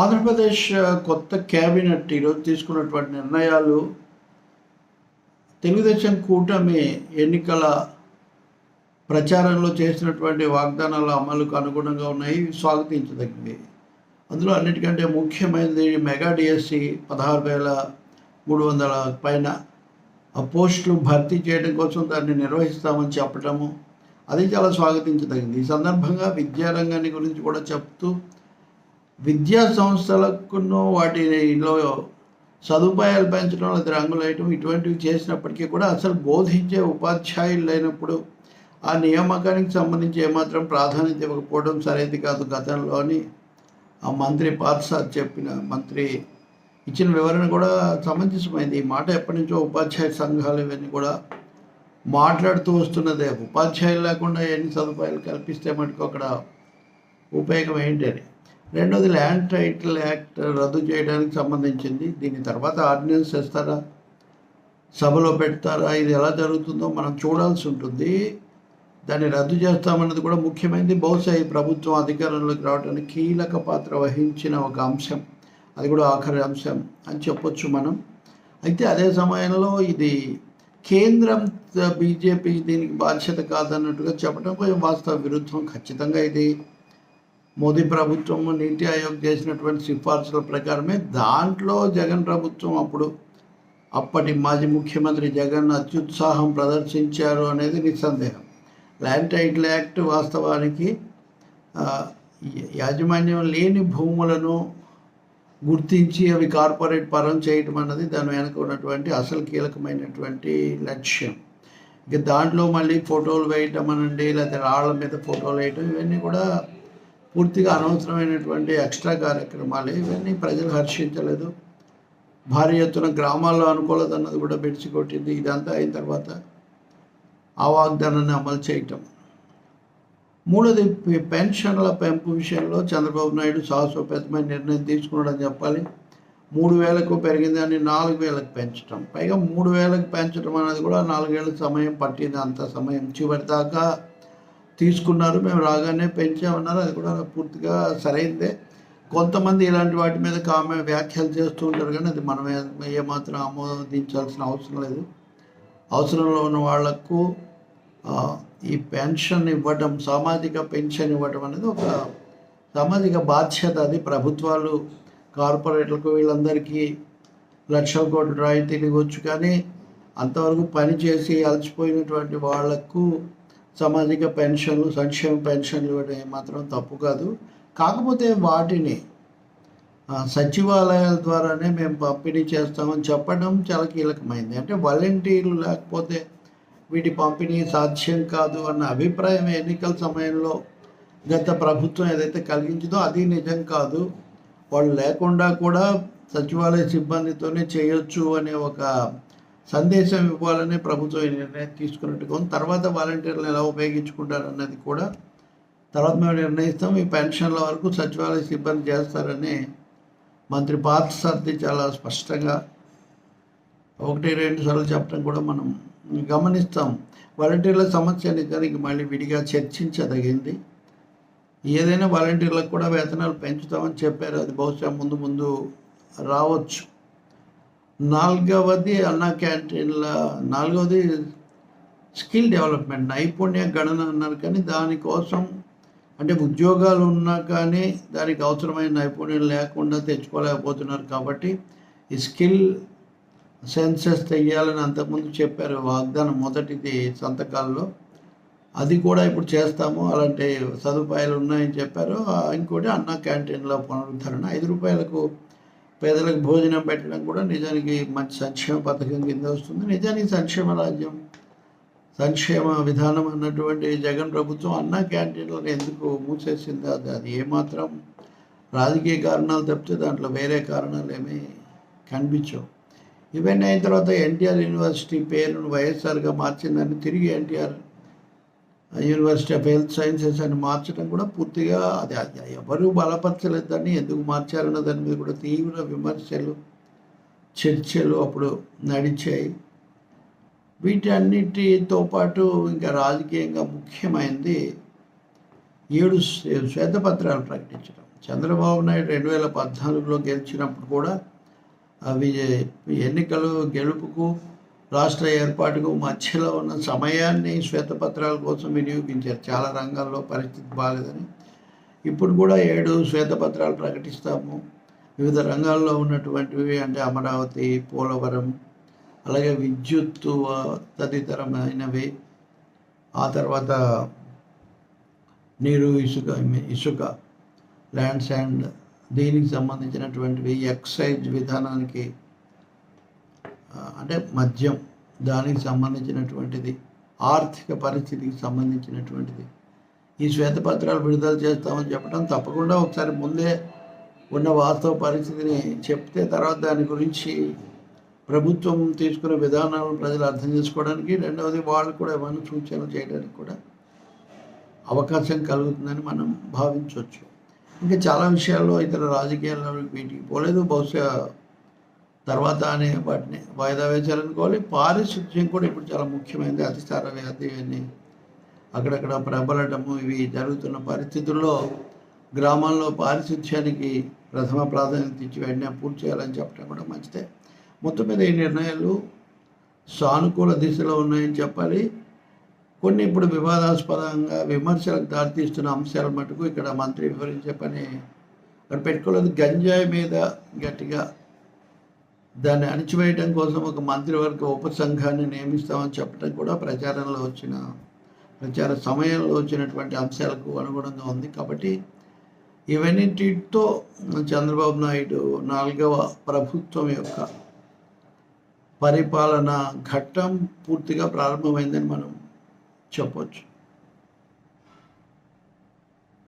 ఆంధ్రప్రదేశ్ కొత్త క్యాబినెట్ ఈరోజు తీసుకున్నటువంటి నిర్ణయాలు తెలుగుదేశం కూటమి ఎన్నికల ప్రచారంలో చేసినటువంటి వాగ్దానాల అమలుకు అనుగుణంగా ఉన్నాయి స్వాగతించదగినవి. అందులో అన్నిటికంటే ముఖ్యమైనది మెగా డిఎస్సి పదహారు వేల మూడు వందల పైన ఆ పోస్టులు భర్తీ చేయడం కోసం దాన్ని నిర్వహిస్తామని చెప్పడము అది చాలా స్వాగతించదగింది. ఈ సందర్భంగా విద్యారంగాన్ని గురించి కూడా చెప్తూ విద్యా సంస్థలకును వాటిలో సదుపాయాలు పెంచడం లేదా రంగులు వేయటం ఇటువంటివి చేసినప్పటికీ కూడా అసలు బోధించే ఉపాధ్యాయులు లేనప్పుడు ఆ నియామకానికి సంబంధించి ఏమాత్రం ప్రాధాన్యత ఇవ్వకపోవడం సరైనది కాదు. గతంలోని ఆ మంత్రి పాత్సాద్ చెప్పిన మంత్రి ఇచ్చిన వివరణ కూడా సమంజసమైంది. ఈ మాట ఎప్పటి నుంచో ఉపాధ్యాయ సంఘాలు ఇవన్నీ కూడా మాట్లాడుతూ వస్తున్నదే. ఉపాధ్యాయులు లేకుండా ఎన్ని సదుపాయాలు కల్పిస్తే మటుకు అక్కడ ఉపయోగం ఏంటి అని. రెండోది ల్యాండ్ టైటిల్ యాక్ట్ రద్దు చేయడానికి సంబంధించింది. దీని తర్వాత ఆర్డినెన్స్ చేస్తారా? సభలో పెడతారా? ఇది ఎలా జరుగుతుందో మనం చూడాల్సి ఉంటుంది. దాన్ని రద్దు చేస్తామన్నది కూడా ముఖ్యమైనది బహుశా ఈ ప్రభుత్వం అధికారంలోకి రావడానికి కీలక పాత్ర వహించిన ఒక అంశం. అది కూడా ఆఖరి అంశం అని చెప్పొచ్చు మనం. అయితే అదే సమయంలో ఇది కేంద్రం బీజేపీ దీనికి బాధ్యత కాదన్నట్టుగా చెప్పడం కొంచెం వాస్తవ విరుద్ధం. ఖచ్చితంగా ఇది మోదీ ప్రభుత్వం నీతి ఆయోగ్ చేసినటువంటి సిఫార్సుల ప్రకారమే దాంట్లో జగన్ ప్రభుత్వం అప్పుడు అప్పటి మాజీ ముఖ్యమంత్రి జగన్ అత్యుత్సాహం ప్రదర్శించారు అనేది నిస్సందేహం. ల్యాండ్ టైటిల్ యాక్ట్ వాస్తవానికి యాజమాన్యం లేని భూములను గుర్తించి అవి కార్పొరేట్ పరం చేయటం అన్నది దాని వెనక ఉన్నటువంటి అసలు కీలకమైనటువంటి లక్ష్యం. ఇక దాంట్లో మళ్ళీ ఫోటోలు వేయటం అనండి లేకపోతే రాళ్ళ మీద ఫోటోలు వేయటం ఇవన్నీ కూడా పూర్తిగా అనవసరమైనటువంటి ఎక్స్ట్రా కార్యక్రమాలు ఇవన్నీ ప్రజలు హర్షించలేదు. భారీ ఎత్తున గ్రామాల్లో అనుకూలత అన్నది కూడా బెడిచి కొట్టింది. ఇదంతా అయిన తర్వాత ఆ వాగ్దానాన్ని అమలు చేయటం. మూడోది పెన్షన్ల పెంపు విషయంలో చంద్రబాబు నాయుడు సాహసోపేతమైన నిర్ణయం తీసుకున్నాడని చెప్పాలి. మూడు వేలకు పెరిగిందని నాలుగు వేలకు పెంచడం పైగా మూడు వేలకు పెంచడం అనేది కూడా నాలుగేళ్ళ సమయం పట్టింది. అంత సమయం చివరి దాకా తీసుకున్నారు మేము రాగానే పెంచామన్నారు అది కూడా పూర్తిగా సరైందే. కొంతమంది ఇలాంటి వాటి మీద కామె వ్యాఖ్యలు చేస్తూ ఉంటారు కానీ అది మనం ఏమాత్రం ఆమోదించాల్సిన అవసరం లేదు. అవసరంలో ఉన్న వాళ్ళకు ఈ పెన్షన్ ఇవ్వడం సామాజిక పెన్షన్ ఇవ్వడం అనేది ఒక సామాజిక బాధ్యత. అది ప్రభుత్వాలు కార్పొరేట్లకు వీళ్ళందరికీ లక్షల కోట్ల రాయితీలు ఇవ్వచ్చు కానీ అంతవరకు పనిచేసి అలసిపోయినటువంటి వాళ్ళకు సామాజిక పెన్షన్లు సంక్షేమ పెన్షన్లు ఇవ్వడం ఏమాత్రం తప్పు కాదు. కాకపోతే వాటిని సచివాలయాల ద్వారానే మేము పంపిణీ చేస్తామని చెప్పడం చాలా కీలకమైంది. అంటే వాలంటీర్లు లేకపోతే వీటి పంపిణీ సాధ్యం కాదు అన్న అభిప్రాయం ఎన్నికల సమయంలో గత ప్రభుత్వం ఏదైతే కలిగించిందో అది నిజం కాదు. వాళ్ళు లేకుండా కూడా సచివాలయ సిబ్బందితోనే చేయొచ్చు అనే ఒక సందేశం ఇవ్వాలని ప్రభుత్వం నిర్ణయం తీసుకున్నట్టుగా ఉంది. తర్వాత వాలంటీర్లు ఎలా ఉపయోగించుకుంటారు అన్నది కూడా తర్వాత మేము నిర్ణయిస్తాం. ఈ పెన్షన్ల వరకు సచివాలయ సిబ్బంది చేస్తారని మంత్రి పార్థ సర్ది చాలా స్పష్టంగా ఒకటి రెండు సార్లు చెప్పడం కూడా మనం గమనిస్తాం. వాలంటీర్ల సమస్య నిజానికి మళ్ళీ విడిగా చర్చించదగింది. ఏదైనా వాలంటీర్లకు కూడా వేతనాలు పెంచుతామని చెప్పారు. అది బహుశా ముందు ముందు రావచ్చు. నాలుగవది అన్న క్యాంటీన్ల నాలుగవది స్కిల్ డెవలప్మెంట్ నైపుణ్య గణన అన్నారు కానీ దానికోసం అంటే ఉద్యోగాలు ఉన్నా కానీ దానికి అవసరమైన నైపుణ్యం లేకుండా తెచ్చుకోలేకపోతున్నారు కాబట్టి ఈ స్కిల్ సెన్సెస్ తెయ్యాలని అంతకుముందు చెప్పారు వాగ్దానం మొదటిది సంతకాల్లో. అది కూడా ఇప్పుడు చేస్తాము అలాంటి సదుపాయాలు ఉన్నాయని చెప్పారు. ఇంకోటి అన్న క్యాంటీన్లో పునరుద్ధరణ. ఐదు రూపాయలకు పేదలకు భోజనం పెట్టడం కూడా నిజానికి మంచి సంక్షేమ పథకం కింద వస్తుంది. నిజానికి సంక్షేమ రాజ్యం సంక్షేమ విధానం అన్నటువంటి జగన్ ప్రభుత్వం అన్న క్యాంటీన్లను ఎందుకు మూసేసింది? అది అది ఏమాత్రం రాజకీయ కారణాలు తప్పితే దాంట్లో వేరే కారణాలు ఏమీ కనిపించవు. ఇవన్నీ అయిన తర్వాత ఎన్టీఆర్ యూనివర్సిటీ పేరును వైఎస్ఆర్గా మార్చిందని తిరిగి NTR university of health sciences అని మార్చడం కూడా పూర్తిగా అది ఎవరు బలపరచలేదు దాన్ని ఎందుకు మార్చారన్న దాని మీద కూడా తీవ్ర విమర్శలు చర్చలు అప్పుడు నడిచాయి. వీటన్నిటితో పాటు ఇంకా రాజకీయంగా ముఖ్యమైనది ఏడు శ్వేతపత్రాలు ప్రకటించడం చంద్రబాబు నాయుడు రెండు వేల పద్నాలుగులో గెలిచినప్పుడు కూడా అవి ఎన్నికలు గెలుపుకు రాష్ట్ర ఏర్పాటుకు మధ్యలో ఉన్న సమయాన్ని శ్వేతపత్రాల కోసం వినియోగించారు. చాలా రంగాల్లో పరిస్థితి బాగాలేదని ఇప్పుడు కూడా ఏడు శ్వేతపత్రాలు ప్రకటిస్తాము. వివిధ రంగాల్లో ఉన్నటువంటివి అంటే అమరావతి పోలవరం అలాగే విద్యుత్తు తదితరమైనవి. ఆ తర్వాత నీరు ఇసుక ఇసుక ల్యాండ్స్ అండ్ దీనికి సంబంధించినటువంటివి ఎక్సైజ్ విధానానికి అంటే మద్యం దానికి సంబంధించినటువంటిది ఆర్థిక పరిస్థితికి సంబంధించినటువంటిది. ఈ శ్వేతపత్రాలు విడుదల చేస్తామని చెప్పడం తప్పకుండా ఒకసారి ముందే ఉన్న వాస్తవ పరిస్థితిని చెప్తే తర్వాత దాని గురించి ప్రభుత్వం తీసుకునే విధానాలను ప్రజలు అర్థం చేసుకోవడానికి రెండవది వాళ్ళు కూడా ఏమైనా సూచనలు చేయడానికి కూడా అవకాశం కలుగుతుందని మనం భావించవచ్చు. ఇంకా చాలా విషయాల్లో ఇతర రాజకీయాల్లో వీటికి పోలేదు. బహుశా తర్వాత అనే వాటిని వాయిదా వేశారనుకోవాలి పారిశుద్ధ్యం కూడా ఇప్పుడు చాలా ముఖ్యమైనది అతిసార వ్యాధి ఇవన్నీ. అక్కడక్కడ ప్రబలటము ఇవి జరుగుతున్న పరిస్థితుల్లో గ్రామాల్లో పారిశుద్ధ్యానికి ప్రథమ ప్రాధాన్యత ఇచ్చి వెంటనే పూర్తి చేయాలని చెప్పడం కూడా మంచిదే. మొత్తం మీద ఈ నిర్ణయాలు సానుకూల దిశలో ఉన్నాయని చెప్పాలి. కొన్ని ఇప్పుడు వివాదాస్పదంగా విమర్శలకు దారితీస్తున్న అంశాల మటుకు ఇక్కడ మంత్రి వివరించే పని. అక్కడ పెట్టుకోలేదు గంజాయి మీద గట్టిగా దాన్ని అణిచివేయడం కోసం ఒక మంత్రివర్గ ఉపసంఘాన్ని నియమిస్తామని చెప్పడం కూడా ప్రచారంలో వచ్చిన ప్రచార సమయంలో వచ్చినటువంటి అంశాలకు అనుగుణంగా ఉంది. కాబట్టి ఇవన్నిటితో చంద్రబాబు నాయుడు నాలుగవ ప్రభుత్వం యొక్క పరిపాలన ఘట్టం పూర్తిగా ప్రారంభమైందని మనం చెప్పవచ్చు